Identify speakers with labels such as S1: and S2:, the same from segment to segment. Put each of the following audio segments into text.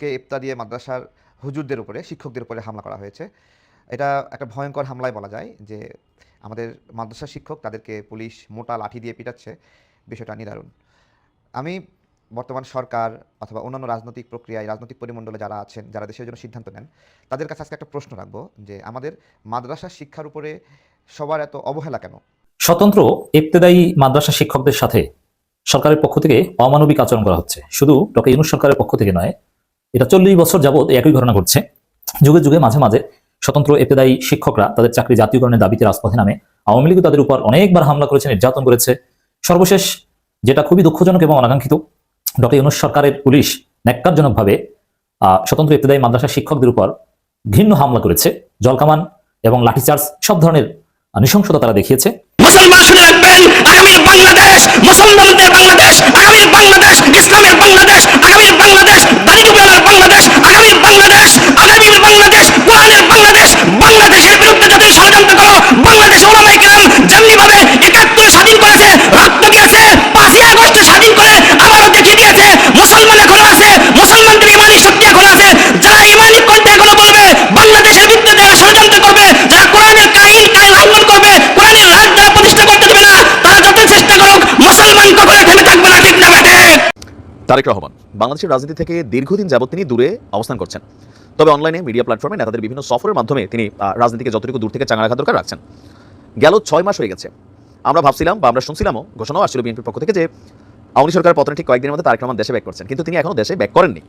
S1: আজকে ইফতারিয়ে মাদ্রাসার হুজুরদের উপরে, শিক্ষকদের উপরে হামলা করা হয়েছে। এটা একটা ভয়ঙ্কর হামলায় বলা যায় যে আমাদের মাদ্রাসা শিক্ষক তাদেরকে পুলিশ মোটা লাঠি দিয়ে পিটাচ্ছে। বিষয়টা নিদারুণ। আমি বর্তমান সরকার অথবা অন্যান্য রাজনৈতিক প্রক্রিয়ায়, রাজনৈতিক পরিমণ্ডলে যারা আছেন, যারা দেশের জন্য সিদ্ধান্ত নেন, তাদের কাছে আজকে একটা প্রশ্ন রাখব যে আমাদের মাদ্রাসা শিক্ষার উপরে সবার এত অবহেলা কেন?
S2: স্বতন্ত্র, ইবতেদায়ী মাদ্রাসা শিক্ষকদের সাথে সরকারের পক্ষ থেকে অমানবিক আচরণ করা হচ্ছে। শুধু ডক্টর ইউনুস সরকারের পক্ষ থেকে নয় এটা চল্লিশ বছর যাবৎ একই ঘটনা ঘটছে। যুগে যুগে, মাঝে মাঝে স্বতন্ত্র ইবতেদায়ী শিক্ষকরা তাদের চাকরি জাতীয়করণের দাবিতে রাজপথে নামে। আওয়ামী লীগ তাদের উপর অনেকবার হামলা করেছে, নির্যাতন করেছে। সর্বশেষ যেটা খুবই দুঃখজনক এবং অনাকাঙ্ক্ষিত, ডক্টর ইউনুস সরকারের পুলিশ ন্যাক্কারজনকভাবে স্বতন্ত্র ইবতেদায়ী মাদ্রাসা শিক্ষকদের উপর ঘৃণ্য হামলা করেছে। জলকামান এবং লাঠিচার্জ সব ধরনের নৃশংসতা তারা দেখিয়েছে।
S3: মুসলমান বাংলাদেশ, মুসলমানদের বাংলাদেশ বাংলাদেশ, ইসলামের বাংলাদেশ
S4: তারেক রহমান, বাংলাদেশের রাজনীতি থেকে দীর্ঘদিন যাবত তিনি দূরে অবস্থান করছেন। তবে অনলাইনে মিডিয়া প্ল্যাটফর্মে নেতাদের বিভিন্ন সফরের মাধ্যমে তিনি রাজনীতিকে যতটুকু দূর থেকে চাঙা রাখা দরকার রাখছেন। গেল ছয় মাস হয়ে গেছে। আমরা ভাবছিলাম বা আমরা শুনছিলামও, ঘোষণাও আসছিল বিএনপির পক্ষ থেকে যে আওয়ামী সরকার পতনের ঠিক কয়েকদিনের মধ্যে তারেক রহমান দেশে ব্যাক করছেন। কিন্তু তিনি এখনও দেশে ব্যাক করেননি।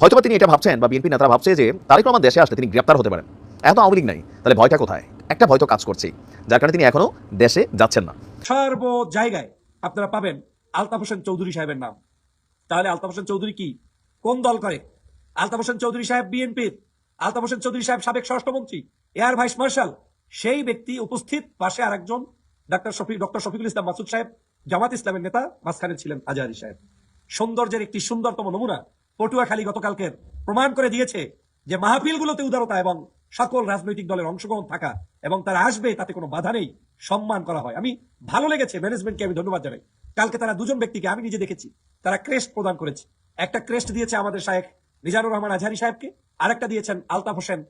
S4: হয়তোবা তিনি এটা ভাবছেন বা বিএনপি নেতারা ভাবছে যে তারেক রহমান দেশে আসলে তিনি গ্রেপ্তার হতে পারেন। এখন আওয়ামী লীগ নাই, তাহলে ভয়টা কোথায়? একটা ভয় তো কাজ করছেই। যার কারণে তিনি এখনও দেশে যাচ্ছেন না।
S5: সর্ব জায়গায় আপনারা পাবেন আলতাফ হোসেন চৌধুরী সাহেবের নাম। তাহলে আলতাফ হোসেন চৌধুরী কি? কোন দল করে? আলতাফ হোসেন চৌধুরী সাহেব বিএনপির, আলতাফ হোসেন চৌধুরী সাহেব সাবেক স্বরাষ্ট্রমন্ত্রী এয়ার ভাইস মার্শাল, সেই ব্যক্তি উপস্থিত পাশে আরেকজন, ডাক্তার শফিক ডক্টর শফিকুল ইসলাম মাসুদ সাহেব, জামাত ইসলামের নেতা, মাঝখানে ছিলেন আজহারি সাহেব। সৌন্দর্যের একটি সুন্দরতম নমুনা পটুয়াখালী গতকালকে প্রমাণ করে দিয়েছে যে মাহফিলগুলোতে উদারতা এবং সকল রাজনৈতিক দলের অংশগ্রহণ থাকা এবং তারা আসবে তাতে কোনো বাধা নেই, সম্মান করা হয়। আমি ভালো লেগেছে ম্যানেজমেন্টকে আমি ধন্যবাদ জানাই। কালকে তারা দুজন ব্যক্তিকে আমি নিজে দেখেছি। তারা ক্রেস্ট প্রদান করেছে। একটা ক্রেস্ট দিয়েছে আমাদের শায়েখ মিজানুর রহমান আজহারি সাহেবকে, আরেকটা দিয়েছেন আলতাফ হোসেন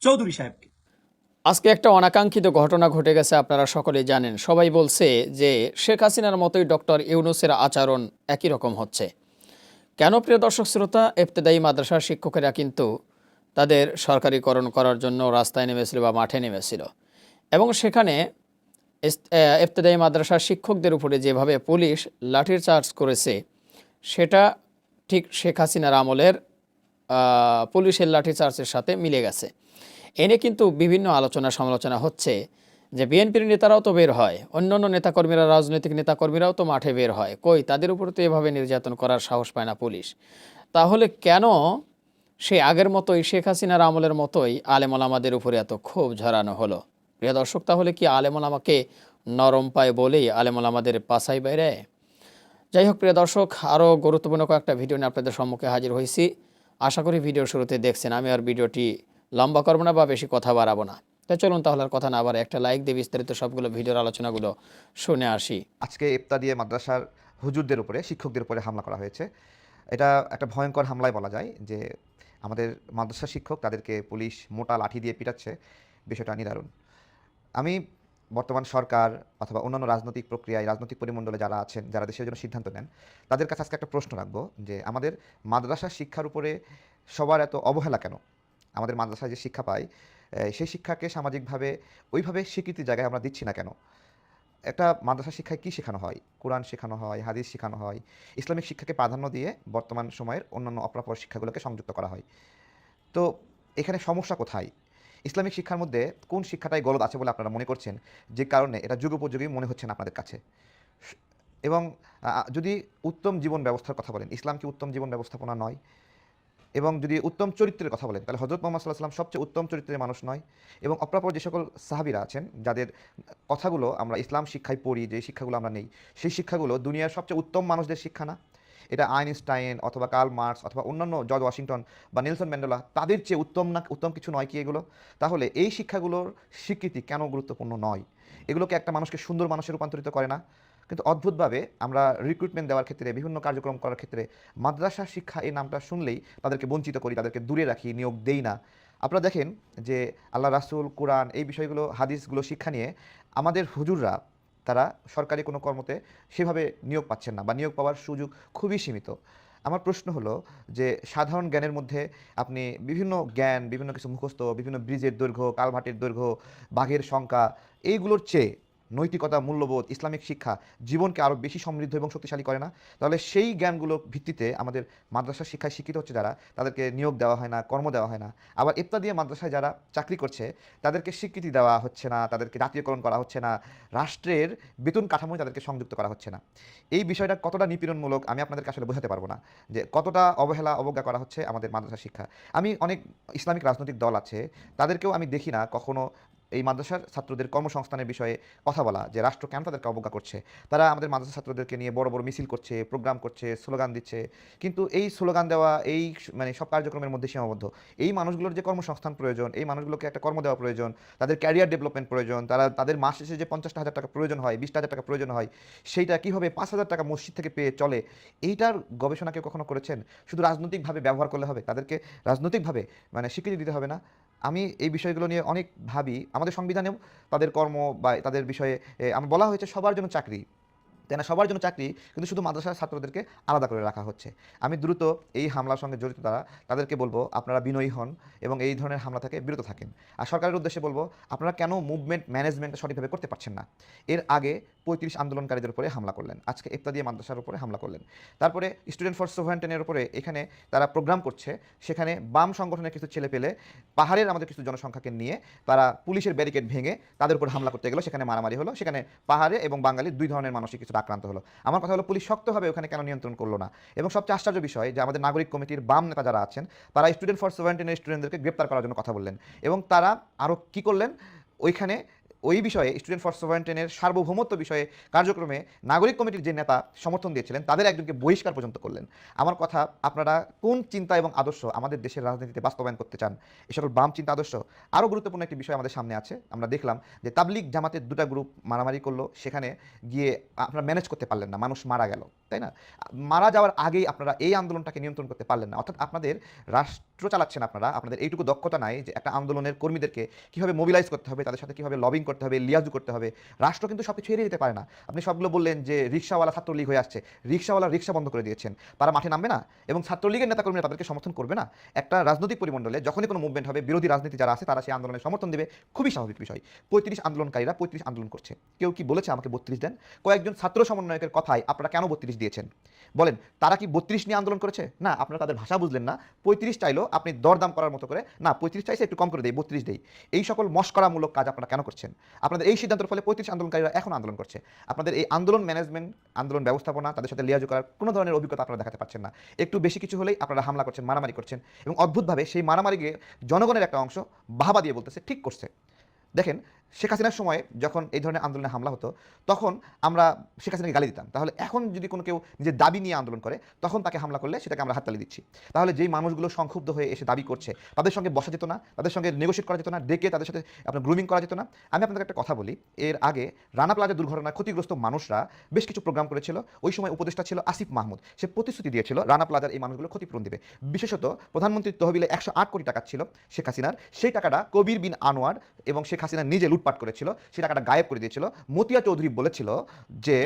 S5: চৌধুরী সাহেবকে।
S6: আজকে একটা অনাকাঙ্ক্ষিত ঘটনা ঘটে গেছে, আপনারা সকলেই জানেন। সবাই বলছে যে শেখ হাসিনার মতোই ডক্টর ইউনুসের আচরণ একই রকম হচ্ছে। কেন প্রিয় দর্শক শ্রোতা, ইবতেদায়ী মাদ্রাসার শিক্ষকেরা কিন্তু তাদের সরকারিকরণ করার জন্য রাস্তায় নেমেছিল বা মাঠে নেমেছিল। এবং সেখানে আহ, মাদ্রাসার শিক্ষকদের উপরে যেভাবে পুলিশ লাঠির চার্জ করেছে সেটা ঠিক শেখ হাসিনার আমলের পুলিশের লাঠিচার্জের সাথে মিলে গেছে। এনে কিন্তু বিভিন্ন আলোচনা সমালোচনা হচ্ছে যে বিএনপির নেতারাও তো বের হয় অন্যান্য নেতাকর্মীরা রাজনৈতিক নেতাকর্মীরাও তো মাঠে বের হয়। কই তাদের উপর তো এভাবে নির্যাতন করার সাহস পায় না পুলিশ। তাহলে কেন সে আগের মতোই শেখ হাসিনার আমলের মতোই আলেমল আমাদের উপরে এত ক্ষোভ ঝরানো হলো? প্রিয় দর্শক, তাহলে কি আলেমল আমাকে নরম পায় বলেই আলেমল আমাদের পাশাই বাইরে? যাই হোক, প্রিয় দর্শক আরও গুরুত্বপূর্ণ কয়েকটা ভিডিও নিয়ে আপনাদের সম্মুখে হাজির হয়েছি। আশা করি ভিডিওর শুরুতে দেখছেন, আমি আর ভিডিওটি লম্বা করব না বা বেশি কথা বাড়াবো না। তো চলুন তাহলে আর কথা না আবার একটা লাইক দিয়ে বিস্তারিত সবগুলো ভিডিওর আলোচনাগুলো শুনে আসি।
S1: আজকে ইফতারিয়ে মাদ্রাসার হুজুরদের উপরে, শিক্ষকদের উপরে হামলা করা হয়েছে। এটা একটা ভয়ঙ্কর হামলায় বলা যায় যে আমাদের মাদ্রাসা শিক্ষক তাদেরকে পুলিশ মোটা লাঠি দিয়ে পিটাচ্ছে, বিষয়টা নিদারুণ। আমি বর্তমান সরকার অথবা অন্যান্য রাজনৈতিক প্রক্রিয়ায়, রাজনৈতিক পরিমণ্ডলে যারা আছেন, যারা দেশের জন্য সিদ্ধান্ত নেন, তাদের কাছে আজকে একটা প্রশ্ন রাখব যে আমাদের মাদ্রাসা শিক্ষার উপরে সবার এত অবহেলা কেন? আমাদের মাদ্রাসায় যে শিক্ষা পাই সেই শিক্ষাকে সামাজিকভাবে ওইভাবে স্বীকৃতি জায়গায় আমরা দিচ্ছি না কেন? একটা মাদ্রাসা শিক্ষায় কী শেখানো হয়? কোরআন শেখানো হয়, হাদিস শেখানো হয়, ইসলামিক শিক্ষাকে প্রাধান্য দিয়ে বর্তমান সময়ের অন্যান্য অপ্রাপ্য শিক্ষাগুলোকে সংযুক্ত করা হয়। তো এখানে সমস্যা কোথায়? ইসলামিক শিক্ষার মধ্যে কোন শিক্ষাটাই গলদ আছে বলে আপনারা মনে করছেন? যে কারণে এটা যুগোপযোগী মনে হচ্ছে না আপনাদের কাছে। এবং যদি উত্তম জীবন ব্যবস্থার কথা বলেন, ইসলাম কি উত্তম জীবন ব্যবস্থাপনা নয়? এবং যদি উত্তম চরিত্রের কথা বলেন, তাহলে হজরত মোহাম্মদ সাল্লাহ সাল্লাম সবচেয়ে উত্তম চরিত্রের মানুষ নয়। এবং অপ্রাপ্য যে সকল সাহাবিরা আছেন, যাদের কথাগুলো আমরা ইসলাম শিক্ষায় পড়ি, যে শিক্ষাগুলো আমরা নেই, সেই শিক্ষাগুলো দুনিয়ার সবচেয়ে উত্তম মানুষদের শিক্ষা না? এটা আইনস্টাইন অথবা কার্ল মার্কস অথবা অন্যান্য জর্জ ওয়াশিংটন বা নেলসন ম্যান্ডেলা তাদের চেয়ে উত্তম না, উত্তম কিছু নয় কি এগুলো? তাহলে এই শিক্ষাগুলোর স্বীকৃতি কেন গুরুত্বপূর্ণ নয়? এগুলোকে একটা মানুষকে সুন্দর মানুষে রূপান্তরিত করে না। কিন্তু অদ্ভুতভাবে আমরা রিক্রুটমেন্ট দেওয়ার ক্ষেত্রে, বিভিন্ন কার্যক্রম করার ক্ষেত্রে মাদ্রাসা শিক্ষা এই নামটা শুনলেই তাদেরকে বঞ্চিত করি, তাদেরকে দূরে রাখি, নিয়োগ দেই না। আপনারা দেখেন যে আল্লাহ রাসূল, কোরআন এই বিষয়গুলো, হাদিসগুলো, শিক্ষা নিয়ে আমাদের হুজুররা তারা সরকারি কোনো কর্মতে সেভাবে নিয়োগ পাচ্ছেন না বা নিয়োগ পাওয়ার সুযোগ খুবই সীমিত। আমার প্রশ্ন হলো যে সাধারণ জ্ঞানের মধ্যে আপনি বিভিন্ন জ্ঞান, বিভিন্ন কিছু মুখস্থ, বিভিন্ন ব্রিজের দৈর্ঘ্য, কালভাটের দৈর্ঘ্য, বাঘের সংখ্যা, এইগুলোর চেয়ে নৈতিকতা, মূল্যবোধ, ইসলামিক শিক্ষা জীবনকে আরও বেশি সমৃদ্ধ এবং শক্তিশালী করে না। তাহলে সেই জ্ঞানগুলোর ভিত্তিতে আমাদের মাদ্রাসা শিক্ষায় শিক্ষিত হচ্ছে যারা, তাদেরকে নিয়োগ দেওয়া হয় না, কর্ম দেওয়া হয় না। আবার ইত্যাদি মাদ্রাসায় যারা চাকরি করছে, তাদেরকে স্বীকৃতি দেওয়া হচ্ছে না, তাদেরকে জাতীয়করণ করা হচ্ছে না, রাষ্ট্রের বেতন কাঠামোয় তাদেরকে সংযুক্ত করা হচ্ছে না। এই বিষয়টা কতটা নিপীড়নমূলক, আমি আপনাদেরকে আসলে বোঝাতে পারব না যে কতটা অবহেলা, অবজ্ঞা করা হচ্ছে আমাদের মাদ্রাসা শিক্ষা। আমি অনেক ইসলামিক রাজনৈতিক দল আছে, তাদেরকেও আমি দেখি না কখনো এই মাদ্রাসার ছাত্রদের কর্মসংস্থানের বিষয়ে কথা বলা, যে রাষ্ট্র কেন তাদেরকে অবজ্ঞা করছে? তারা আমাদের মাদ্রাসা ছাত্রদেরকে নিয়ে বড় বড় মিছিল করছে, প্রোগ্রাম করছে, স্লোগান দিচ্ছে। কিন্তু এই স্লোগান দেওয়া, এই মানে সব কার্যক্রমের মধ্যে সীমাবদ্ধ। এই মানুষগুলোর যে কর্মসংস্থান প্রয়োজন, এই মানুষগুলোকে একটা কর্ম দেওয়া প্রয়োজন, তাদের ক্যারিয়ার ডেভেলপমেন্ট প্রয়োজন, তারা, তাদের মাস শেষে যে পঞ্চাশটা হাজার টাকা প্রয়োজন হয়, বিশটা হাজার টাকা প্রয়োজন হয়, সেইটা কীভাবে পাঁচ হাজার টাকা মসজিদ থেকে পেয়ে চলে, এইটার গবেষণা কেউ কখনো করেছেন? শুধু রাজনৈতিকভাবে ব্যবহার করলে হবে, তাদেরকে রাজনৈতিকভাবে মানে স্বীকৃতি দিতে হবে না? আমি এই বিষয়গুলো নিয়ে অনেক ভাবি। আমাদের সংবিধানেও তাদের কর্ম বা তাদের বিষয়ে আমার বলা হয়েছে সবার জন্য চাকরি। তাই না? সবার জন্য চাকরি, কিন্তু শুধু মাদ্রাসার ছাত্রদেরকে আলাদা করে রাখা হচ্ছে। আমি দ্রুত এই হামলার সঙ্গে জড়িত তারা তাদেরকে বলব, আপনারা বিনয়ী হন এবং এই ধরনের হামলা থেকে বিরত থাকেন। আর সরকারের উদ্দেশ্যে বলব, আপনারা কেন মুভমেন্ট ম্যানেজমেন্ট সঠিকভাবে করতে পারছেন না? এর আগে পঁয়ত্রিশ আন্দোলনকারীদের উপরে হামলা করলেন। আজকে ইত্যাদি মাদ্রাসার উপরে হামলা করলেন। তারপরে স্টুডেন্ট ফর সোভেন্টেনের উপরে এখানে তারা প্রোগ্রাম করছে। সেখানে বাম সংগঠনের কিছু ছেলে পেলে পাহাড়ের আমাদের কিছু জনসংখ্যাকে নিয়ে তারা পুলিশের ব্যারিকেড ভেঙে তাদের উপর হামলা করতে গেলো। সেখানে মারামারি হলো। সেখানে পাহাড়ে এবং বাঙালি দুই ধরনের মানসিক কিছু আক্রান্ত হলো। আমার কথা হলো, পুলিশ শক্তভাবে ওখানে কেন নিয়ন্ত্রণ করল না? এবং সবচেয়ে আশ্চর্য বিষয়, যে আমাদের নাগরিক কমিটির বাম নেতা যারা আছেন, তারা স্টুডেন্ট ফর সেভেন্টিনের স্টুডেন্টদেরকে গ্রেপ্তার করার জন্য কথা বললেন। এবং তারা আরও কী করলেন? ওইখানে ওই বিষয়ে স্টুডেন্ট ফর সেভেন্টিনের সার্বভৌমত্ব বিষয়ে কার্যক্রমে নাগরিক কমিটির যে নেতা সমর্থন দিয়েছিলেন, তাদের একজনকে বহিষ্কার পর্যন্ত করলেন। আমার কথা, আপনারা কোন চিন্তা এবং আদর্শ আমাদের দেশের রাজনীতিতে বাস্তবায়ন করতে চান? এ সকল বাম চিন্তা আদর্শ। আরও গুরুত্বপূর্ণ একটি বিষয় আমাদের সামনে আছে। আমরা দেখলাম যে তাবলিগ জামাতের দুটা গ্রুপ মারামারি করল। সেখানে গিয়ে আপনারা ম্যানেজ করতে পারলেন না, মানুষ মারা গেল, তাই না? মারা যাওয়ার আগেই আপনারা এই আন্দোলনটাকে নিয়ন্ত্রণ করতে পারলেন না। অর্থাৎ আপনাদের রাষ্ট্র চালাচ্ছেন আপনারা। আপনাদের এইটুকু দক্ষতা নাই যে একটা আন্দোলনের কর্মীদেরকে কীভাবে মোবিলাইজ করতে হবে, তাদের সাথে কীভাবে লবিং করতে হবে, লিয়াজু করতে হবে, রাষ্ট্র কিন্তু সব কিছু এড়িয়ে দিতে পারে না। আপনি সবগুলো বললেন যে রিক্সাওয়ালা ছাত্রলীগ হয়ে আসছে, রিক্সাওয়ালা রিক্সা বন্ধ করে দিয়েছেন। তারা মাঠে নামবে না এবং ছাত্রলীগের নেতাকর্মীরা তাদেরকে সমর্থন করবে না। একটা রাজনৈতিক পরিমণ্ডলে যখনই কোনো মুভমেন্ট হবে, বিরোধী রাজনীতি যারা আছে, তারা সেই আন্দোলনের সমর্থন দেবে। খুবই স্বাভাবিক বিষয়। পঁয়ত্রিশ আন্দোলনকারীরা পঁয়ত্রিশ আন্দোলন করছে। কেউ কি বলেছে আমাকে বত্রিশ দেন? কয়েকজন ছাত্র সমন্বয়কের কথায় আপনারা কেন বত্রিশ দিয়েছেন? বলেন, তারা কি বত্রিশ নিয়ে আন্দোলন করেছে? না, আপনারা তাদের ভাষা বুঝলেন না। পঁয়ত্রিশ চাইলো আপনি দরদাম করার মতো করে, না, পঁয়ত্রিশ চাইছে, একটু কম করে দেয় বত্রিশ দেই। এই সকল মস্করামূলক কাজ আপনারা কেন করছেন? আপনাদের এই সিদ্ধান্তের ফলে পঁয়ত্রিশ আন্দোলনকারীরা এখন আন্দোলন করছে। আপনাদের এই আন্দোলন ম্যানেজমেন্ট, আন্দোলন ব্যবস্থাপনা, তাদের সাথে লিয়াজু করার কোনো ধরনের অভিজ্ঞতা আপনারা দেখাতে পারছেন না। একটু বেশি কিছু হলেই আপনারা হামলা করছেন, মারামারি করছেন এবং অদ্ভুতভাবে সেই মারামারিকে জনগণের একটা অংশ বাহাবা দিয়ে বলতেছে, ঠিক করছে। দেখেন শেখ হাসিনার সময় যখন এই ধরনের আন্দোলনে হামলা হতো, তখন আমরা শেখ হাসিনাকে গালি দিতাম। তাহলে এখন যদি কোনো কেউ নিজের দাবি নিয়ে আন্দোলন করে, তখন তাকে হামলা করলে সেটাকে আমরা হাততালি দিচ্ছি। তাহলে যেই মানুষগুলো সংক্ষুব্ধ হয়ে এসে দাবি করছে, তাদের সঙ্গে বসা যেত না, তাদের সঙ্গে নেগোশিয়েট করা যেত না, ডেকে তাদের সাথে আপনার গ্রুমিং করা যেত না। আমি আপনাদের একটা কথা বলি, এর আগে রানা প্লাজা দুর্ঘটনায় ক্ষতিগ্রস্ত মানুষরা বেশ কিছু প্রোগ্রাম করেছিল। ওই সময় উপদেষ্টা ছিল আসিফ মাহমুদ। সে প্রতিশ্রুতি দিয়েছিল রানা প্লাজার এই মানুষগুলো ক্ষতিপূরণ দেবে। বিশেষত প্রধানমন্ত্রীর তহবিলে একশো আট কোটি টাকা ছিল শেখ হাসিনার। সেই টাকাটা কবির বিন আনোয়ার এবং শেখ হাসিনা নিজে লুটপাট করেছিল সেই টাকাটা গায়েব করে দিয়েছিল। মতিয়া চৌধুরী বলেছিল যে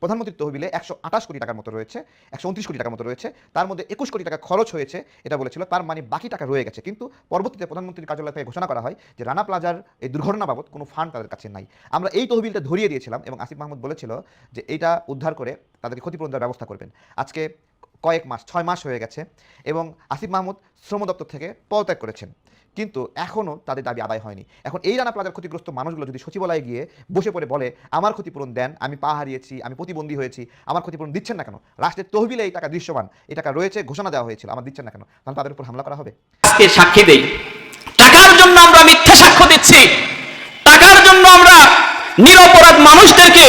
S1: প্রধানমন্ত্রীর তহবিলে একশো আঠাশ কোটি টাকার মতো রয়েছে, একশো উনত্রিশ কোটি টাকার মতো রয়েছে, তার মধ্যে একুশ কোটি টাকা খরচ হয়েছে, এটা বলেছিল, তার মানে বাকি টাকা রয়ে গেছে। কিন্তু পরবর্তীতে প্রধানমন্ত্রীর কার্যালয় থেকে ঘোষণা করা হয় যে, রানা প্লাজার এই দুর্ঘটনা বাবদ কোনো ফান্ড তাদের কাছে নাই। আমরা এই তহবিলটা ধরিয়ে দিয়েছিলাম এবং আসিফ মাহমুদ বলেছিল যে এইটা উদ্ধার করে তাদেরকে ক্ষতিপূরণ দেওয়ার ব্যবস্থা করবেন। আজকে কয়েক মাস, ছয় মাস হয়ে গেছে এবং আসিফ মাহমুদ শ্রম দপ্তর থেকে পদত্যাগ করেছেন। কিন্তু এখনও তাদের দাবি আদায় হয়নি। এখন এই রানা প্লাজার ক্ষতিগ্রস্ত মানুষগুলো যদি সচিবালয়ে গিয়ে বসে পড়ে বলে, আমার ক্ষতিপূরণ দেন, আমি পা হারিয়েছি, আমি প্রতিবন্ধী হয়েছি, আমার ক্ষতিপূরণ দিচ্ছেন না কেন? রাষ্ট্রের তহবিলে এই টাকা দৃশ্যমান, এই টাকা রয়েছে, ঘোষণা দেওয়া হয়েছিল, আমার দিচ্ছেন না কেন? তাহলে তাদের উপর হামলা করা হবে।
S3: আজকে সাক্ষী দেই। টাকার জন্য আমরা মিথ্যা সাক্ষ্য দিচ্ছি। টাকার জন্য আমরা নিরপরাধ মানুষদেরকে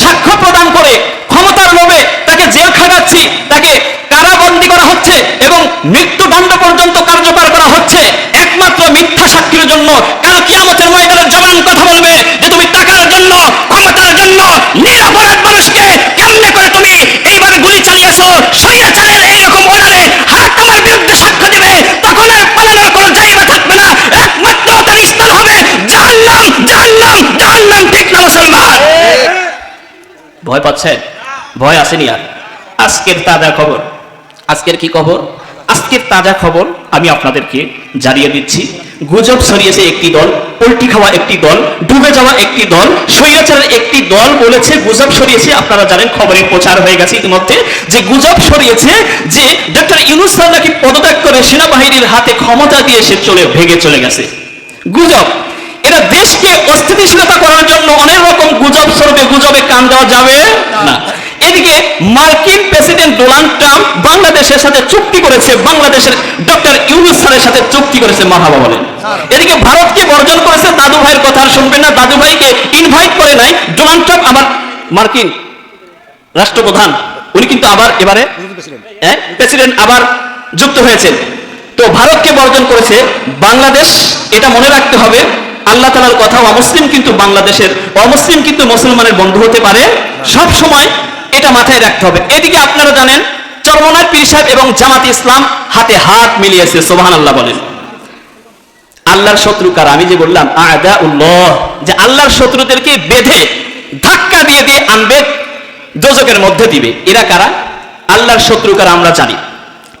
S3: সাক্ষ্য প্রদান করে ক্ষমতার লোভে তাকে জেল খাটাচ্ছি, তাকে কারাবন্দী করা হচ্ছে এবং মৃত্যুদণ্ড পর্যন্ত কার্যকর করা হচ্ছে। একমাত্র মিথ্যা সাক্ষীর জন্য কারণ কিয়ামতের ময়দানের জবান কথা বলবে যে তুমি টাকার জন্য, ক্ষমতার জন্য নিরাপরাধ
S7: মানুষকে কেমনে করে তুমি এইভাবে গুলি চালিয়েছো? সৈয়াচারের এইরকম ওলারে হাত তোমার বিরুদ্ধে সাক্ষ্য দেবে, তখন আর পালানোর কোনো জায়গা থাকবে না। একমাত্র তার স্থান হবে। জাহান্নাম জাহান্নাম জাহান্নাম ঠিক না মুসলমান।
S3: ভয় পাচ্ছেন ভয় আসেনি আর। আজকের তাজা খবর। আজকের কি খবর? আজকের তাজা খবর আমি আপনাদেরকে জানিয়ে দিচ্ছি। গুজব ছড়িয়েছে একটি দল উল্টি খাওয়া একটি দল, ডুবে যাওয়া একটি দল, স্বৈরাচারের একটি দল বলেছে গুজব ছড়িয়েছে। আপনারা জানেন খবরে প্রচার হয়ে গেছে ইতিমধ্যে যে গুজব ছড়িয়েছে যে ডক্টর ইউনুস স্যার নাকি পদত্যাগ করে সেনাবাহিনীর হাতে ক্ষমতা দিয়ে সে চলে ভেঙে চলে গেছে। গুজব, এরা দেশকে অস্থিতিশীলতা করার জন্য অনেক রকম গুজব স্বরূপে গুজবে, কান দেওয়া যাবে না। এদিকে মার্কিন প্রেসিডেন্ট ডোনাল্ড ট্রাম্প বাংলাদেশের সাথে চুক্তি করেছে বাংলাদেশের ডক্টর ইউনুস স্যারের সাথে চুক্তি করেছে মাহাবা এদিকে ভারতকে বর্জন করেছে দাদু ভাইয়ের কথা আর শুনবেন না দাদু ভাইকে ইনভাইট করে নাই। ডোনাল্ড ট্রাম্প আবার মার্কিন রাষ্ট্রপ্রধান উনি কিন্তু আবার এবারে হ্যাঁ, প্রেসিডেন্ট আবার যুক্ত হয়েছেন। তো ভারতকে বর্জন করেছে বাংলাদেশ এটা মনে রাখতে হবে। আল্লাহ তালার কথা অমুসলিম কিন্তু বাংলাদেশের, অমুসলিম কিন্তু মুসলমানের বন্ধু হতে পারে। সব সময় এটা মাথায় রাখতে হবে। এদিকে আপনারা জানেন, চরমনার পীর সাহেব এবং জামাত ইসলাম হাতে হাত মিলিয়েছে সোহান আল্লাহ বলেন। আল্লাহর শত্রু কার? আমি যে বললাম আদা উল্লাহ যে আল্লাহর শত্রুদেরকে বেঁধে, ধাক্কা দিয়ে দিয়ে আনবে দোজকের মধ্যে দিবে। এরা কারা? আল্লাহর শত্রু কারা আমরা জানি।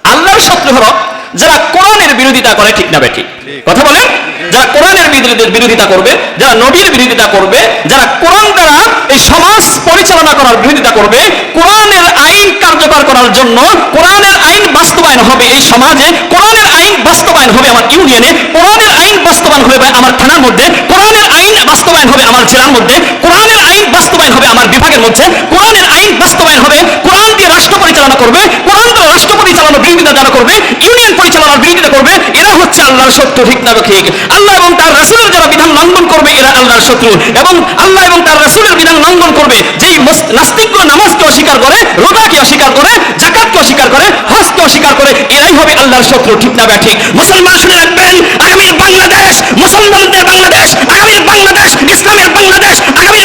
S3: আল্লাহর শত্রু হলো যারা কোরআনের বিরোধিতা করে ঠিক না বেঠিক কথা বলেন? যারা কোরআনের বিরোধিতা করবে যারা নবীর বিরোধিতা করবে যারা কোরআন দ্বারা এই সমাজ পরিচালনা করার বিরোধিতা করবে কোরআনের আইন কার্যকর করার জন্য কোরআনের আইন বাস্তবায়ন হবে এই সমাজে কোরআনের আইন বাস্তবায়ন হবে আমার ইউনিয়নে কোরআনের আইন বাস্তবায়ন হবে আমার থানার মধ্যে কোরআনের আইন বাস্তবায়ন হবে আমার জেলার মধ্যে কোরআনের আইন বাস্তবায়ন হবে আমার বিভাগের মধ্যে কোরআনের আইন বাস্তবায়ন হবে কোরআন দিয়ে রাষ্ট্র পরিচালনা করবে কোরআন দ্বারা রাষ্ট্র পরিচালনার বিরোধিতা যারা করবে ইউনিয়ন পরিচালনার বিরোধিতা করবে এরা হচ্ছে আল্লাহর শত্রু, ঠিক না ঠিক? আল্লাহ এবং তার রাসূলের যারা বিধান লঙ্ঘন করবে, এরা আল্লাহর শত্রু। এবং আল্লাহ এবং তার রাসূলের বিধান লঙ্ঘন করবে, যেই নাস্তিকগুলো নামাজকে অস্বীকার করে, রোজাকে অস্বীকার করে, জাকাতকে অস্বীকার করে, হজকে অস্বীকার করে, এরাই হবে আল্লাহর শত্রু, ঠিক না ঠিক মুসলমান শুনে রাখবেন আগামীর বাংলাদেশ, মুসলমানদের বাংলাদেশ আগামীর বাংলাদেশ, ইসলামের বাংলাদেশ আগামীর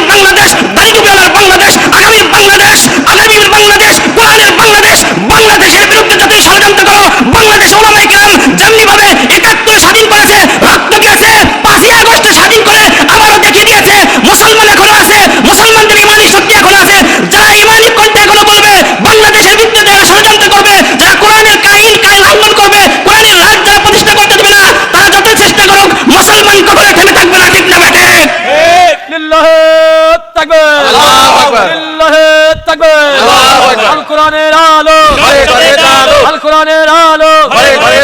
S3: কোরআনের
S7: আলো। ঘরে ঘরে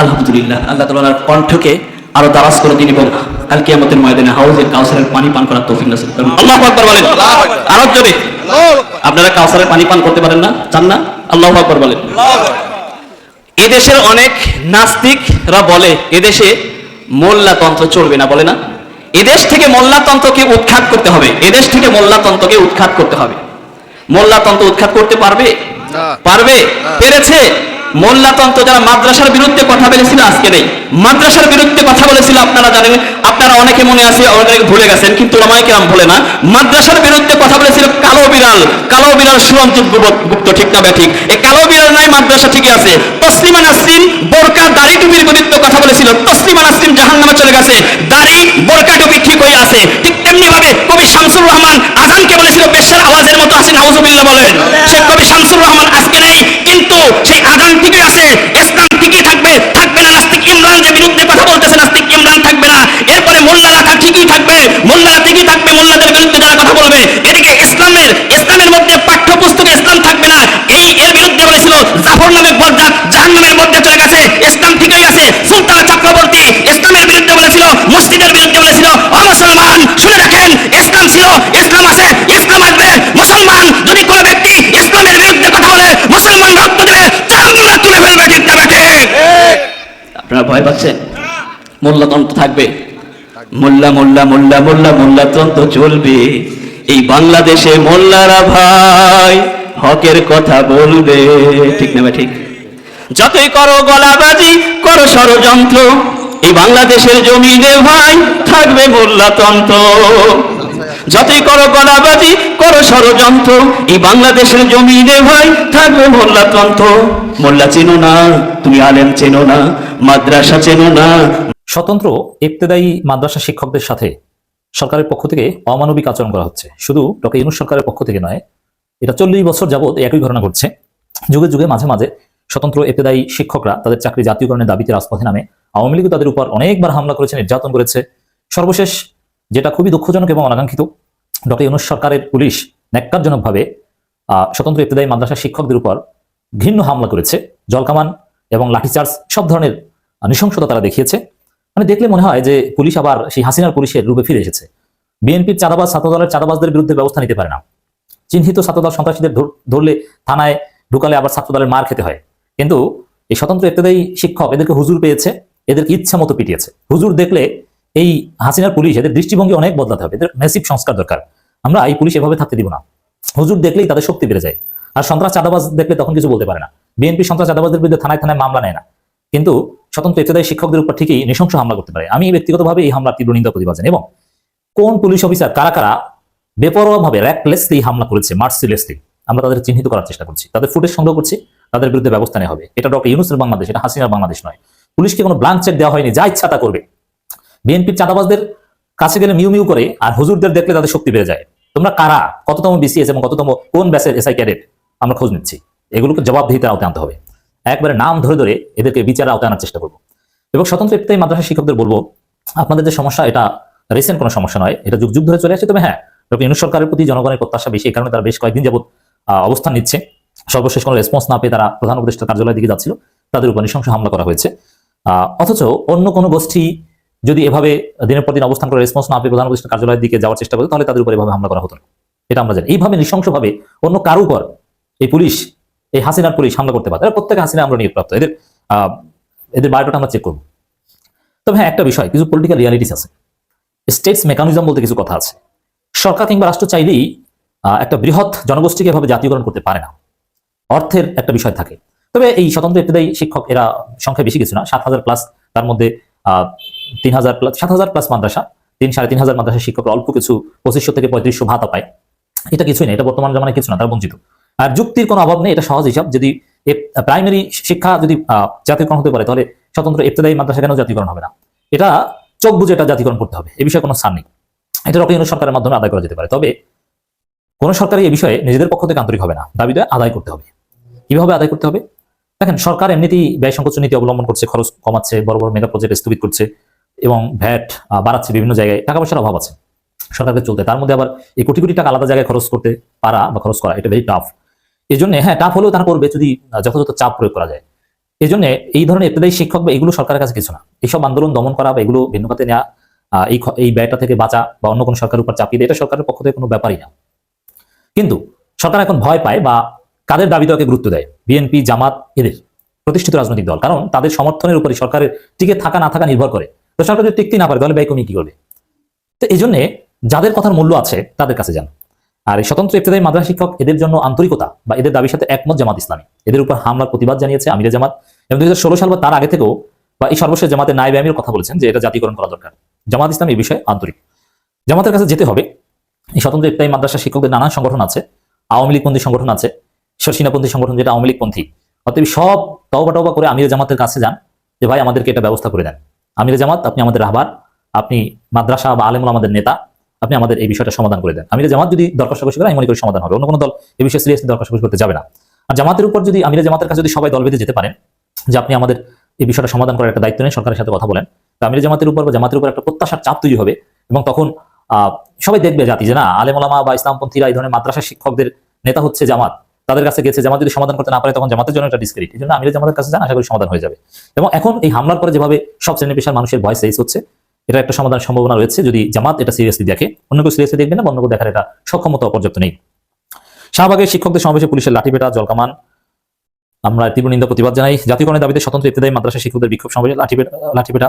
S3: আলহামদুলিল্লাহ আল্লাহ তাআলার কণ্ঠকে আরও দারাজ করে দিন এবং কাল কিয়ামতের ময়দানে হাউজের কাউসারের পানি পান করার তৌফিক নসিব করুন। আল্লাহু আকবার বলেন। আরও জোরে। আপনারা কাউসারের পানি পান করতে পারেন না? চান না? আল্লাহু আকবার বলেন। এদেশের অনেক নাস্তিকরা বলে এদেশে মোল্লাতন্ত্র চলবে না বলে না? এদেশ থেকে মোল্লাতন্ত্রকে উৎখাত করতে হবে। এদেশ থেকে মোল্লাতন্ত্রকে উৎখাত করতে হবে। মোল্লাতন্ত্র উৎখাত করতে পারবে? পারবে? পেরেছে? মোল্লাতন্ত্র যারা মাদ্রাসার বিরুদ্ধে কথা বলেছিল আজকে নেই। মাদ্রাসার বিরুদ্ধে কথা বলেছিল, আপনারা জানেন, আপনারা অনেকে মনে আছে, অনেকে ভুলে গেছেন, কিন্তু ওলামায়ে কেরাম ভুলে না। মাদ্রাসার বিরুদ্ধে কথা বলেছিল কালো বিড়াল। কালো বিড়াল সুরঞ্জিত গুপ্ত ঠিক না ব্যাঠিক এই কালো বিড়াল নাই, মাদ্রাসা ঠিকই আছে। তসলিমা নাসরিন বোরকা, দাড়ি টুপির বিরুদ্ধে কথা বলেছিল। তসলিমা নাসরিন জাহান্নামে চলে গেছে। দাড়ি, বোরকা টুপি ঠিক হয়ে আছে। ঠিক তেমনি ভাবে কবি শামসুর রহমান আজানকে বলেছিল বেশ্যার আওয়াজের মতো আছে নাউজুবিল্লাহ বলেন। সে কবি শামসুর রহমান আজকে নেই, কিন্তু সেই আজান ঠিকই আছে ইসলাম ঠিকই থাকবে থাকবে না নাস্তিক ইমরান যে বিরুদ্ধে কথা বলতেছে, নাস্তিক ইমরান থাকবে না। এরপরে মোল্লারা ঠিকই থাকবে, মোল্লারা ঠিকই থাকবে, মোল্লাদের বিরুদ্ধে যারা কথা বলবে পাচ্ছেন মোল্লাতন্ত্র থাকবে। মোল্লা মোল্লা মোল্লা মোল্লা মোল্লাতন্ত্র চলবে। এই বাংলাদেশে মোল্লারা ভাই হকের কথা বলবে। ঠিক না ঠিক? যতই করো গলাবাজি, করো ষড়যন্ত্র, এই বাংলাদেশের জমিনে ভাই থাকবে মোল্লাতন্ত্র যতই করো গলাবাজি, করো ষড়যন্ত্র, এই বাংলাদেশের জমিনে ভাই থাকবে মোল্লাতন্ত্র মোল্লা চেনো না, তুমি আলেম চেনো না, মাদ্রাসা চেনো না।
S2: স্বতন্ত্র, ইবতেদায়ী মাদ্রাসা শিক্ষকদের সাথে সরকারের পক্ষ থেকে অমানবিক আচরণ করা হচ্ছে। শুধু ডক্টর ইউনুস সরকারের পক্ষ থেকে নয়, এটা চল্লিশ বছর যাবৎ একই ঘটনা ঘটছে। যুগে যুগে, মাঝে মাঝে স্বতন্ত্র এতেদায়ী শিক্ষকরা তাদের চাকরি জাতীয়করণের দাবিতে রাজপথে নামে। আওয়ামী লীগ তাদের উপর অনেকবার হামলা করেছে, নির্যাতন করেছে। সর্বশেষ, যেটা খুবই দুঃখজনক এবং অনাকাঙ্ক্ষিত, ডক্টর ইউনুস সরকারের পুলিশ ন্যাক্কারজনকভাবে স্বতন্ত্র ইত্তেদায়ী মাদ্রাসা শিক্ষকদের উপর ঘৃণ্য হামলা করেছে জলকামান এবং লাঠিচার্জ সব ধরনের নৃশংসতা তারা দেখিয়েছে। মানে দেখলে মনে হয় যে পুলিশ আবার সেই হাসিনার পুলিশের রূপে ফিরে এসেছে। বিএনপির চাঁদাবাজ, ছাত্রদলের চাঁদাবাজদের বিরুদ্ধে ব্যবস্থা নিতে পারে না। চিহ্নিত ছাত্রদল সন্ত্রাসীদের ধরলে থানায় ঢুকালে আবার ছাত্রদলের মার খেতে হয়। কিন্তু এই স্বতন্ত্র ইত্তেদায়ী শিক্ষক এদেরকে হুজুর পেয়েছে এদেরকে ইচ্ছা মতো পিটিয়েছে। হুজুর দেখলে এই হাসিনার পুলিশ এদের দৃষ্টিভঙ্গি অনেক বদলাতে হবে। এদের মেসিভ সংস্কার দরকার। আমরা এই পুলিশ এভাবে থাকতে দিব না। হুজুর দেখলেই তাদের শক্তি বেড়ে যায়। আর সন্ত্রাস চাঁদাবাজ দেখলে তখন কিছু বলতে পারে না। বিএনপি সন্ত্রাস চাঁদাবাজদের বিরুদ্ধে থানায় থানায় মামলা নেয় না। কিন্তু স্বতন্ত্র ইত্তেদায়ী শিক্ষকদের উপর ঠিকই নৃশংস হামলা করতে পারে। আমি ব্যক্তিগতভাবে এই হামলার তীব্র নিন্দা প্রতিবাদ এবং কোন পুলিশ অফিসার, কারা কারা বেপরোয়াভাবে র্যাকলেসলি হামলা করেছে মার্সিলেসলি আমরা তাদের চিহ্নিত করার চেষ্টা করছি। তাদের ফুটেজ সংগ্রহ করছি, তাদের বিরুদ্ধে ব্যবস্থা নেওয়া হবে। এটা ডক্টর ইউনুসের বাংলাদেশ, এটা হাসিনার বাংলাদেশ নয়। পুলিশকে কোনো ব্লাঙ্ক চেক দেওয়া হয়নি, যা ইচ্ছা তা করবে। বিএনপির চাঁদাবাজদের কাছে গেলে মিউ মিউ করে আর হুজুরদের দেখলে তাদের শক্তি বেড়ে যায়। তোমরা কারা? কততম বিসিএস এবং কততম কোন ব্যাচের এসআই ক্যাডেট আমরা খোঁজ নিচ্ছি। এগুলোকে জবাবদিহিতার আওতায় আনতে হবে। একবারে নাম ধরে ধরে এদেরকে বিচারের আওতায় আনার চেষ্টা করব। এবং স্বতন্ত্র ইফতাই মাদ্রাসা শিক্ষকদের বলব, আপনাদের যে সমস্যা, এটা রিসেন্ট কোনো সমস্যা নয়। এটা যুগ যুগ ধরে চলে আসছে। তবে হ্যাঁ ডক্টর ইউনুস সরকারের প্রতি জনগণের প্রত্যাশা বেশি। এই কারণে তারা বেশ কয়েকদিন যাবত অবস্থান নিচ্ছে। সর্বশেষ কোনো রেসপন্স না পেয়ে তারা প্রধান উপদেষ্টা কার্যালয়ের দিকে যাচ্ছিল। তাদের উপর নৃশংস হামলা করা হয়েছে। অথচ অন্য কোনো গোষ্ঠী যদি এভাবে দিনের পর দিন অবস্থান করে রেসপন্স না পেয়ে প্রধান উপদেষ্টা কার্যালয়ের দিকে যাওয়ার চেষ্টা করে তাহলে তাদের উপর এভাবে হামলা করা হতো না। এটা আমরা জানি। এইভাবে নৃশংসভাবে অন্য কারও উপর এই পুলিশ, এই হাসিনার পুলিশ হামলা করতে পারে। প্রত্যেকে হাসিনা আমরা নিয়োগপ্রাপ্ত এদের এদের বায়োডাটা আমরা চেক করব। তবে হ্যাঁ একটা বিষয়, কিছু পলিটিক্যাল রিয়ালিটিস আছে। স্টেটস মেকানিজম বলতে কিছু কথা আছে। সরকার কিংবা রাষ্ট্র চাইলেই একটা বৃহৎ জনগোষ্ঠীকে এভাবে জাতীয়করণ করতে পারে না। অর্থের একটা বিষয় থাকে। তবে এই স্বতন্ত্র ইত্যাদি শিক্ষক, এরা সংখ্যা বেশি কিছু না, সাত হাজার প্লাস তার মধ্যে তিন হাজার প্লাস সাত হাজার প্লাস মাদ্রাসা, তিন, সাড়ে তিন হাজার মাদ্রাসা শিক্ষক অল্প কিছু পঁচিশশো থেকে পঁয়ত্রিশশো ভাতা পায়। এটা কিছুই নেই এটা বর্তমান জমানায় কিছু না, তারা বঞ্চিত। আর যুক্তির কোনো অভাব নেই, এটা সহজ হিসাব। যদি প্রাইমারি শিক্ষা যদি জাতীয়করণ হতে পারে, তাহলে স্বতন্ত্র ইত্যাদি মাদ্রাসা কেন জাতীয়করণ হবে না? এটা চোখ বুঝে এটা জাতীয়করণ করতে হবে, এ বিষয়ে কোনো স্থান নেই। এটা ডক্টর সরকারের মাধ্যমে আদায় করা যেতে পারে। তবে কোনো সরকারই এই বিষয়ে নিজেদের পক্ষ থেকে আন্তরিক হবে না, দাবিটা আদায় করতে হবে। কীভাবে আদায় করতে হবে? দেখেন, সরকার এমনিতেই ব্যয় সংকোচ নীতি অবলম্বন করছে, খরচ কমাচ্ছে, বড় বড় মেগা প্রজেক্ট স্থগিত করছে এবং ভ্যাট বাড়াচ্ছে বিভিন্ন জায়গায়। টাকা পয়সার অভাব আছে। সরকারকে চলতে তার মধ্যে আবার এই কোটি কোটি টাকা আলাদা জায়গায় খরচ করতে পারা বা খরচ করা, এটা ভেরি টাফ এই জন্য হ্যাঁ টাফ হলেও তারা করবে যদি যথাযথ চাপ প্রয়োগ করা যায়। এই জন্য এই ধরনের ইত্যাদি শিক্ষক বা এগুলো সরকারের কাছে কিছু না। এইসব আন্দোলন দমন করা বা এগুলো ভিন্ন খাতে নেওয়া এই ব্যয়টা থেকে বাঁচা বা অন্য কোনো সরকারের উপর চাপিয়ে এটা সরকারের পক্ষ থেকে কোনো ব্যাপারই না। কিন্তু সরকার এখন ভয় পায় বা কাদের দাবিদাকে গুরুত্ব দেয়? বিএনপি, জামাত, এদের। প্রতিষ্ঠিত রাজনৈতিক দল। কারণ তাদের সমর্থনের উপরে সরকারের টিকে থাকা, না থাকা নির্ভর করে। তো সরকার যদি টিকতে না পারে তাহলে ব্যয় কমিয়ে কি করবে? তো এই জন্য যাদের কথার মূল্য আছে, তাদের কাছে যান। আর এই স্বতন্ত্র ইত্যাদি মাদ্রাসা শিক্ষক এদের জন্য আন্তরিকতা বা এদের দাবির সাথে একমত জামাত ইসলামী। এদের উপর হামলার প্রতিবাদ জানিয়েছে আমিরে জামাত। এবং দুই হাজার ষোলো সাল বা তার আগে থেকেও বা এই সর্বশেষ জামাতের নাইব আমির কথা বলেছেন যে এটা জাতীয়করণ করা দরকার। জামাত ইসলাম এই বিষয়ে আন্তরিক। জামাতের কাছে যেতে হবে। এই স্বতন্ত্র ইত্যাদি মাদ্রাসা শিক্ষকদের নানান সংগঠন আছে। আওয়ামী লীগপন্থী সংগঠন আছে। শর্ষিনাপন্থী সংগঠন যেটা আওয়ামী লীগপন্থী। অতএব সব তওবা টওবা করে আমির জামাতের কাছে যান যে ভাই আমাদেরকে এটা ব্যবস্থা করে দেন। আমির জামাত, আপনি আমাদের রাহবার, আপনি মাদ্রাসা বা আলেমুল আমাদের নেতা। আপনি আমাদের এই বিষয়টা সমাধান করে দেন। আমির জামাত যদি দরকার সাকসী করে আমি মনে করি সমাধান হবে। অন্য কোনো দল এই বিষয়ে সিরিয়াসলি সাকসী করতে যাবে না। আর জামাতের উপর যদি, আমির জামাতের কাছে যদি সবাই দল বেঁধে যেতে পারেন, যে আপনি আমাদের এই বিষয়টা সমাধান করার একটা দায়িত্ব নেন, সরকারের সাথে কথা বলেন, তো আমির জামাতের উপর বা জামাতের উপর একটা প্রত্যাশার চাপ তৈরি হবে এবং তখন সবাই দেখবে জাতি যে না আলেমুলামা বা ইসলামপন্থীরা এই ধরনের মাদ্রাসা শিক্ষকদের নেতা হচ্ছে জামাত। তাদের কাছে গেছে, জামাত যদি সমাধান করতে না পারে, তখন জামাতের জন্য একটা ডিসক্রেডিট এই জন্য আমির জামাতের কাছে যান, আশা করি সমাধান হয়ে যাবে। এবং এখন এই হামলার পরে যেভাবে সব শ্রেণি পেশার মানুষের ভয়েস রেস হচ্ছে এটা একটা সমাধান সম্ভাবনা রয়েছে যদি জামাত এটা সিরিয়াসলি দেখে। অন্য কেউ সিরিয়াসলি দেখবে না অন্য কেউ দেখার এটা সক্ষমতা পর্যাপ্ত নেই। শাহবাগের শিক্ষকদের সমাবেশে পুলিশের লাঠিপেটা, জলকামান। আমরা তীব্র নিন্দা, প্রতিবাদ জানাই। জাতীয়করণের দাবিতে স্বতন্ত্র ইত্যাদি মাদ্রাসা শিক্ষকদের বিক্ষোভ সমাবেশে লাঠিপেটা লাঠিপেটা,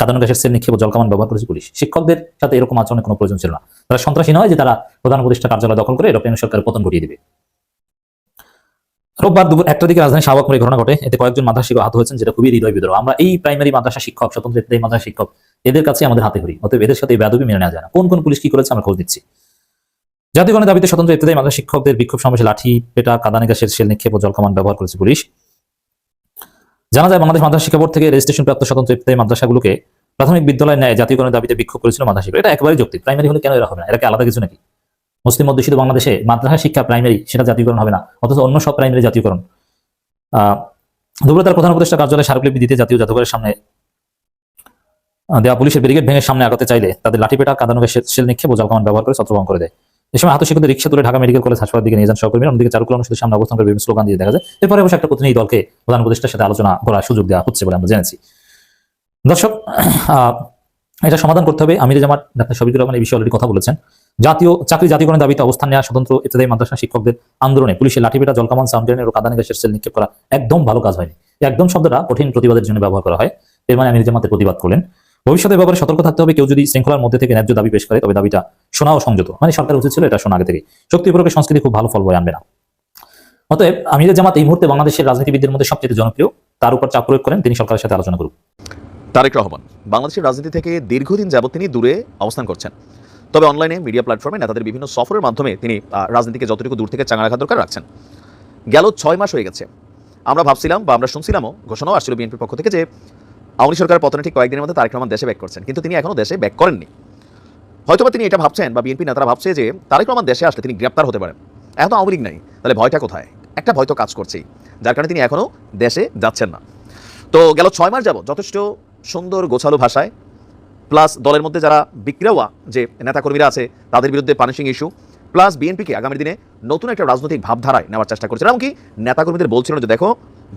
S2: কাদানো গ্যাসের সেল নিক্ষেপ জলকামান ব্যবহার করেছে পুলিশ। শিক্ষকদের সাথে এরকম আচরণের কোনো প্রয়োজন ছিল না। তারা সন্ত্রাসী নয় যে তারা প্রধান উপদেষ্টা কার্যালয় দখল করে ডক্টর সরকারের পতন ঘটিয়ে দিবে। রোববার দুপুর একটা দিকে রাজধানী শাহবাগ মোড়ে ঘটনা ঘটে। এতে কয়েকজন মাদ্রাসা শিক্ষক আহত হয়েছেন, যেটা খুবই হৃদয় বিদ্রোহ আমরা এই প্রাইমারি মাদ্রাসা শিক্ষক, স্বতন্ত্র ইত্যাদি মাদ্রাসা শিক্ষক এদের কাছে আমাদের হাতে করি অতএব এদের সাথে এই বেদবি মেনে নেওয়া যায় না। কোন কোন পুলিশ কি করেছে আমরা খোঁজ দিচ্ছি জাতীয়করণের দাবিতে স্বতন্ত্র ইত্যাদি মাদ্রাসা শিক্ষকদের বিক্ষোভ সমাবেশে লাঠি পেটা কাদানি গ্যাসের সেল নিক্ষেপ ও জলকামান ব্যবহার করেছে পুলিশ। জানা যায় বাংলাদেশ মাদ্রাসা শিক্ষা বোর্ড থেকে রেজিস্ট্রেশন প্রাপ্ত স্বতন্ত্র ইত্যাদি মাদ্রাসাগুলোকে প্রাথমিক বিদ্যালয় ন্যায় জাতীয়করণের দাবিতে বিক্ষোভ করেছিল মাদ্রাসা শিক্ষক এটা একেবারে যৌক্তিক। প্রাইমারি হলে কেন এরা হবে না? এরা কি আলাদা কিছু নাকি? মুসলিম অধ্যুষিত বাংলাদেশে মাদ্রাসা শিক্ষা প্রাইমারি, সেটা জাতীয়করণ হবে না। অথচ অন্য সব প্রাইমারি জাতীয়করণ। দুপুরে প্রধান উপদেষ্টা কার্যালয়ে স্মারকলিপি দিতে জাতীয় জাদুঘরের সামনে দেওয়া পুলিশের ব্রিগেড ভেঙে সামনে আগাতে চাইলে তাদের লাঠিপেটা কাঁদানো সেল নিক্ষেপ ও কামান ব্যবহার করে ছত্রভঙ্গ করে দেয়। এ সময় আহত শিক্ষকদের রিক্সা তুলে ঢাকা মেডিকেল কলেজ হাসপাতাল দিকে নিয়ে যান সহকর্মীরা। অন্যদিকে চারুকলা অনুষদের সামনে অবস্থান করে বিভিন্ন স্লোগান দিয়ে দেখা যায়। এরপরে অবশ্য একটা প্রতিনিধি দলকে প্রধান উপদেষ্টার সাথে আলোচনা করার সুযোগ দেওয়া হচ্ছে বলে আমরা জেনেছি। দর্শক এটা সমাধান করতে হবে। আমির জামাত, ডাক্তার শফিকুর রহমান এই বিষয়ে অলরেডি কথা বলেছেন। জাতীয়, চাকরি জাতীয়করণের দাবিতে অবস্থান নেওয়া স্বতন্ত্র ইত্যাদি মাদ্রাসা শিক্ষকদের আন্দোলনে পুলিশের লাঠিপেটা, জলকামান, সাউন্ড গ্রেনেড ও কাদানি গ্যাসের সেল নিক্ষেপ করা একদম ভালো কাজ হয়নি। একদম শব্দটা কঠিন প্রতিবাদের জন্য ব্যবহার করা হয়। এর মানে আমির জামাতের প্রতিবাদ করলেন। ভবিষ্যতে ব্যাপারে সতর্ক থাকতে হবে। কেউ যদি শৃঙ্খলার মধ্যে থেকে ন্যায্য দাবি পেশ করে, তবে দাবিটা শোনা ও সংযত। মানে সরকার উচিত ছিল এটা শোনা আগে থেকে। শক্তি প্রয়োগের সংস্কৃতি খুব ভালো ফল বয়ে আনবে না। অতএব আমির জামাত এই মুহূর্তে বাংলাদেশের রাজনীতিবিদদের মধ্যে সবচেয়ে জনপ্রিয়, তার উপর চাপ প্রয়োগ করেন, তিনি সরকারের সাথে আলোচনা করুন
S4: তারেক রহমান, বাংলাদেশের রাজনীতি থেকে দীর্ঘদিন যাবত তিনি দূরে অবস্থান করছেন। তবে অনলাইনে মিডিয়া প্ল্যাটফর্মে নেতাদের বিভিন্ন সফরের মাধ্যমে তিনি রাজনীতিকে যতটুকু দূর থেকে চাঙা রাখা দরকার রাখছেন। গেল ছয় মাস হয়ে গেছে। আমরা ভাবছিলাম বা আমরা শুনছিলামও, ঘোষণাও আসছিল বিএনপির পক্ষ থেকে যে আওয়ামী সরকার পতনে ঠিক কয়েকদিনের মধ্যে তারেক রহমান দেশে ব্যাক করছেন। কিন্তু তিনি এখনও দেশে ব্যাক করেননি। হয়তোবা তিনি এটা ভাবছেন বা বিএনপি নেতারা ভাবছে যে তারেক রহমান দেশে আসলে তিনি গ্রেপ্তার হতে পারেন। এখন আওয়ামী লীগ নাই। তাহলে ভয়টা কোথায়? একটা ভয় তো কাজ করছেই। যার কারণে তিনি এখনও দেশে যাচ্ছেন না। তো গেল ছয় মাস যাব যথেষ্ট সুন্দর গোছালো ভাষায় প্লাস দলের মধ্যে যারা বিক্রেওয়া যে নেতাকর্মীরা আছে, তাদের বিরুদ্ধে পানিশিং ইস্যু প্লাস বিএনপিকে আগামী দিনে নতুন একটা রাজনৈতিক ভাবধারায় নেওয়ার চেষ্টা করছে এমনকি নেতাকর্মীদের বলছিল যে, দেখো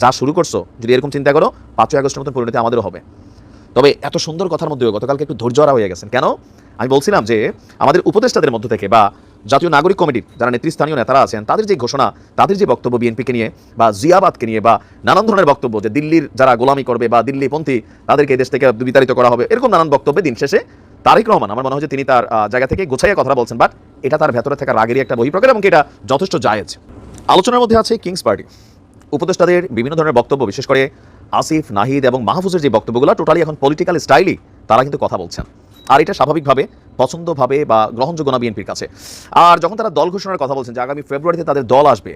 S4: যা শুরু করছ, যদি এরকম চিন্তা করো, পাঁচই আগস্টের মতন পরিণতি আমাদেরও হবে। তবে এত সুন্দর কথার মধ্যেও গতকালকে একটু ধৈর্য হারা হয়ে গেছেন। কেন? আমি বলছিলাম যে, আমাদের উপদেষ্টাদের মধ্যে থেকে বা জাতীয় নাগরিক কমিটির যারা নেতৃস্থানীয় নেতারা আছেন, তাদের যে ঘোষণা, তাদের যে বক্তব্য বিএনপিকে নিয়ে বা জিয়াবাদকে নিয়ে বা নানান ধরনের বক্তব্য যে দিল্লির যারা গোলামি করবে বা দিল্লিপন্থী, তাদেরকে দেশ থেকে বিতাড়িত করা হবে, এরকম নানান বক্তব্যে দিন শেষে তারেক রহমান, আমার মনে হয় যে তিনি তার জায়গা থেকে গোছাইয়া কথা বলছেন, বাট এটা তার ভেতরে থাকা রাগেরই একটা বহিঃপ্রকার এবং এটা যথেষ্ট জায়েজ। আলোচনার মধ্যে আছে কিংস পার্টি। উপদেষ্টাদের বিভিন্ন ধরনের বক্তব্য, বিশেষ করে আসিফ, নাহিদ এবং মাহফুজের যে বক্তব্যগুলো টোটালি এখন পলিটিক্যাল স্টাইলই তারা কিন্তু কথা বলছেন। আর এটা স্বাভাবিকভাবে পছন্দভাবে বা গ্রহণযোগ্য না বিএনপির কাছে। আর যখন তারা দল ঘোষণার কথা বলছেন যে আগামী ফেব্রুয়ারিতে তাদের দল আসবে,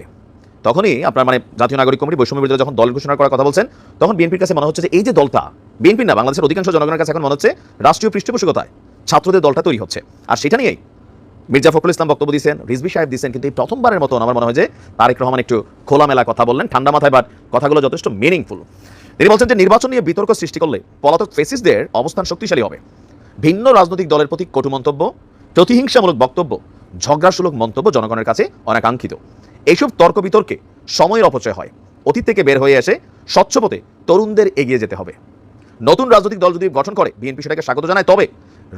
S4: তখনই আপনার মানে জাতীয় নাগরিক কমিটি, বৈষম্য বিরুদ্ধে যখন দল ঘোষণা করার কথা বলছেন, তখন বিএনপির কাছে মনে হচ্ছে যে এই যে দলটা বিএনপি না, বাংলাদেশের অধিকাংশ জনগণের কাছে এখন মনে হচ্ছে রাষ্ট্রীয় পৃষ্ঠপোষকতায় ছাত্রদের দলটা তৈরি হচ্ছে। আর সেটা নিয়েই মির্জা ফখরুল ইসলাম বক্তব্য দিয়েছেন রিজবি সাহেব দিয়েছেন, কিন্তু এই প্রথমবারের মতন আমার মনে হয় যে তারেক রহমান একটু খোলামেলা কথা বললেন, ঠান্ডা মাথায় বাট কথাগুলো যথেষ্ট মিনিংফুল তিনি বলছেন যে নির্বাচন নিয়ে বিতর্ক সৃষ্টি করলে পলাতক ফেসিসদের অবস্থান শক্তিশালী হবে। ভিন্ন রাজনৈতিক দলের প্রতি কটু মন্তব্য, প্রতিহিংসামূলক বক্তব্য ঝগড়াসুলভ মন্তব্য জনগণের কাছে অনাকাঙ্ক্ষিত। এইসব তর্ক বিতর্কে সময়ের অপচয় হয়। অতীত থেকে বের হয়ে এসে স্বচ্ছ পথে তরুণদের এগিয়ে যেতে হবে। নতুন রাজনৈতিক দল যদি গঠন করে, বিএনপি সেটাকে স্বাগত জানায়, তবে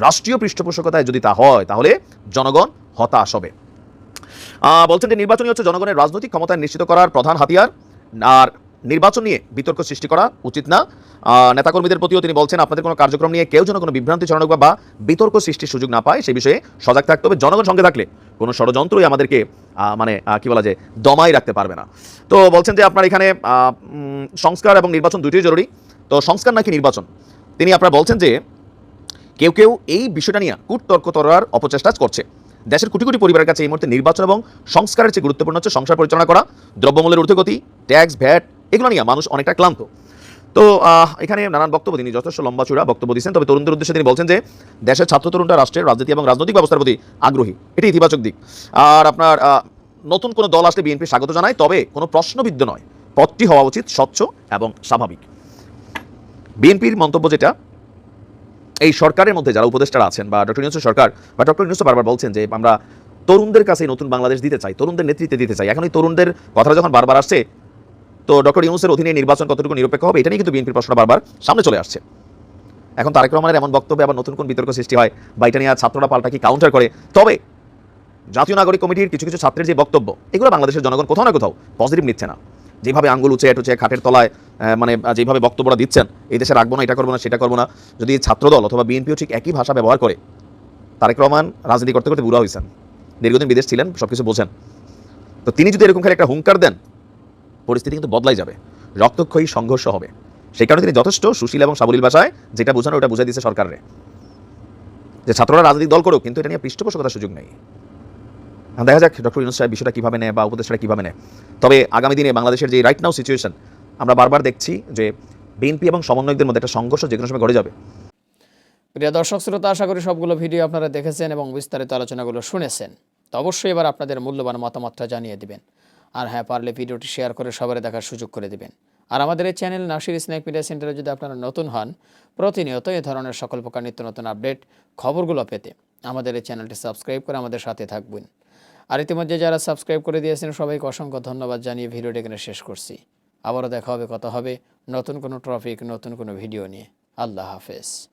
S4: রাষ্ট্রীয় পৃষ্ঠপোষকতায় যদি তা হয়, তাহলে জনগণ হতাশ হবে। বলছেন যে নির্বাচনই হচ্ছে জনগণের রাজনৈতিক ক্ষমতা নিশ্চিত করার প্রধান হাতিয়ার। আর নির্বাচন নিয়ে বিতর্ক সৃষ্টি করা উচিত না। নেতাকর্মীদের প্রতিও তিনি বলছেন, আপনাদের কোনো কার্যক্রম নিয়ে কেউ যেন কোনো বিভ্রান্তি ছড়ানো বা বিতর্ক সৃষ্টির সুযোগ না পায়, সেই বিষয়ে সজাগ থাকতে হবে। জনগণ সঙ্গে থাকলে কোনো ষড়যন্ত্রই আমাদেরকে মানে কি বলা যায় দমাই রাখতে পারবে না। তো বলছেন যে আপনার এখানে সংস্কার এবং নির্বাচন দুটোই জরুরি। তো সংস্কার নাকি নির্বাচন? তিনি আপনারা বলছেন যে কেউ কেউ এই বিষয়টা নিয়ে কূটতর্ক তরার অপচেষ্টা করছে। দেশের কোটি কোটি পরিবারের কাছে এই মুহূর্তে নির্বাচন এবং সংস্কারের চেয়ে গুরুত্বপূর্ণ হচ্ছে সংসার পরিচালনা করা, দ্রব্যমূল্যের ঊর্ধ্বগতি, ট্যাক্স, ভ্যাট, এগুলো নিয়ে মানুষ অনেকটা ক্লান্ত। তো এখানে নানান বক্তব্য, তিনি যথেষ্ট লম্বা চূড়া বক্তব্য দিচ্ছেন। তবে তরুণদের উদ্দেশ্যে তিনি বলছেন যে, দেশের ছাত্র তরুণরা রাষ্ট্রের রাজনীতি এবং রাজনৈতিক ব্যবস্থার প্রতি আগ্রহী। এটি ইতিবাচক দিক। আর আপনার নতুন কোনো দল আসলে বিএনপি স্বাগত জানায়, তবে কোনো প্রশ্নবিদ্ধ নয়। পথটি হওয়া উচিত স্বচ্ছ এবং স্বাভাবিক। বিএনপির মন্তব্য যেটা এই সরকারের মধ্যে যারা উপদেষ্টারা আছেন বা ডক্টর ইউনুস সরকার বা ডক্টর ইউনুস বারবার বলছেন যে আমরা তরুণদের কাছে নতুন বাংলাদেশ দিতে চাই, তরুণদের নেতৃত্বে দিতে চাই। এখন এই তরুণদের কথাটা যখন বারবার আসছে, তো ডক্টর ইউনুসের অধীনে নির্বাচন কতটুকু নিরপেক্ষ হবে, এটা নিয়ে কিন্তু বিএনপির প্রশ্ন বারবার সামনে চলে আসছে। এখন তারেক রহমানের এমন বক্তব্যে আবার নতুন কোন বিতর্ক সৃষ্টি হয় বা এটা নিয়ে ছাত্ররা পাল্টা কি কাউন্টার করে? তবে জাতীয় নাগরিক কমিটির কিছু কিছু ছাত্রের যে বক্তব্য, এগুলো বাংলাদেশের জনগণ কোথাও না কোথাও পজিটিভ নিচ্ছে না। যেভাবে আঙ্গুল উঁচে টুচে খাটের তলায় মানে যেভাবে বক্তব্যটা দিচ্ছেন, এই দেশে রাখব না, এটা করব না, সেটা করব না, যদি ছাত্রদল অথবা বিএনপিও ঠিক একই ভাষা ব্যবহার করে, তারেক রহমান রাজনীতি করতে করতে বুড়া হয়েছেন দীর্ঘদিন বিদেশ ছিলেন সব কিছু বোঝেন, তো তিনি যদি এরকম খালি একটা হুঙ্কার দেন, পরিস্থিতি কিন্তু বদলাই যাবে, রক্তক্ষয়ী সংঘর্ষ হবে, সেই কারণে তিনি যথেষ্ট সুশীল এবং সাবলীল ভাষায় যেটা বোঝানো, ওটা বুঝাই দিচ্ছে সরকারে, যে ছাত্ররা রাজনৈতিক দল করুক, কিন্তু এটা নিয়ে পৃষ্ঠপোষকতার সুযোগ নেই। দেখা যাক ডক্টর ইউনুস সাহেব বিষয়টা কীভাবে নেয় বা উপদেষ্টারা কীভাবে নেয়। তবে আগামী দিনে বাংলাদেশের যে রাইট নাও সিচুয়েশন আমরা বারবার দেখছি যে বিএনপি এবং সমন্বয়কদের মধ্যে একটা সংঘর্ষ যে কোনো সময় ঘটে যাবে।
S6: প্রিয় দর্শক, শ্রোতা, আশা করি সবগুলো ভিডিও আপনারা দেখেছেন এবং বিস্তারিত আলোচনাগুলো শুনেছেন। তো অবশ্যই এবার আপনাদের মূল্যবান মতামতটা জানিয়ে দিবেন। আর হ্যাঁ পারলে ভিডিওটি শেয়ার করে সবার দেখার সুযোগ করে দিবেন। আর আমাদের এই চ্যানেল নাসির স্ন্যাক মিডিয়া সেন্টারে যদি আপনারা নতুন হন, প্রতিনিয়ত এ ধরনের সকল প্রকার নিত্য নতুন আপডেট খবরগুলো পেতে আমাদের এই চ্যানেলটি সাবস্ক্রাইব করে আমাদের সাথে থাকবেন। আর ইতিমধ্যে যারা সাবস্ক্রাইব করে দিয়েছেন, সবাইকে অসংখ্য ধন্যবাদ জানিয়ে ভিডিওটি এখানে শেষ করছি। আবারও দেখা হবে, কথা হবে নতুন কোনো ট্রফিক নতুন কোনো ভিডিও নিয়ে। আল্লাহ হাফেজ।